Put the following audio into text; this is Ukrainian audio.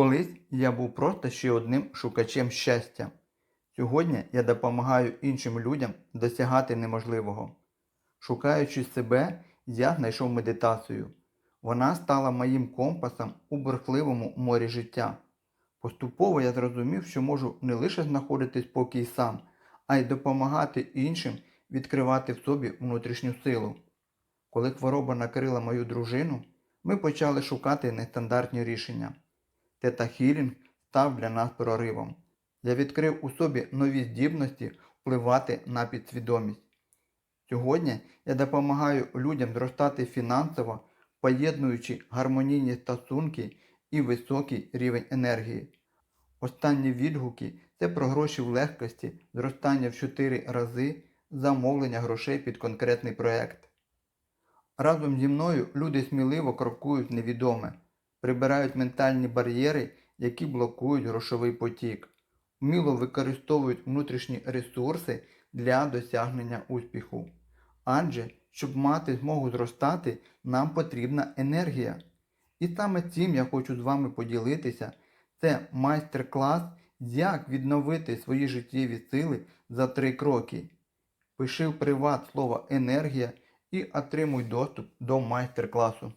Колись я був просто ще одним шукачем щастя. Сьогодні я допомагаю іншим людям досягати неможливого. Шукаючи себе, я знайшов медитацію. Вона стала моїм компасом у бурхливому морі життя. Поступово я зрозумів, що можу не лише знаходити спокій сам, а й допомагати іншим відкривати в собі внутрішню силу. Коли хвороба накрила мою дружину, ми почали шукати нестандартні рішення. Тета Хілінг став для нас проривом. Я відкрив у собі нові здібності впливати на підсвідомість. Сьогодні я допомагаю людям зростати фінансово, поєднуючи гармонійні стосунки і високий рівень енергії. Останні відгуки це про гроші в легкості, зростання в 4 рази, замовлення грошей під конкретний проект. Разом зі мною люди сміливо крокують невідоме, прибирають ментальні бар'єри, які блокують грошовий потік, вміло використовують внутрішні ресурси для досягнення успіху. Адже, щоб мати змогу зростати, нам потрібна енергія. І саме цим я хочу з вами поділитися. Це майстер-клас, як відновити свої життєві сили за три кроки. Пиши в приват слово енергія і отримуй доступ до майстер-класу.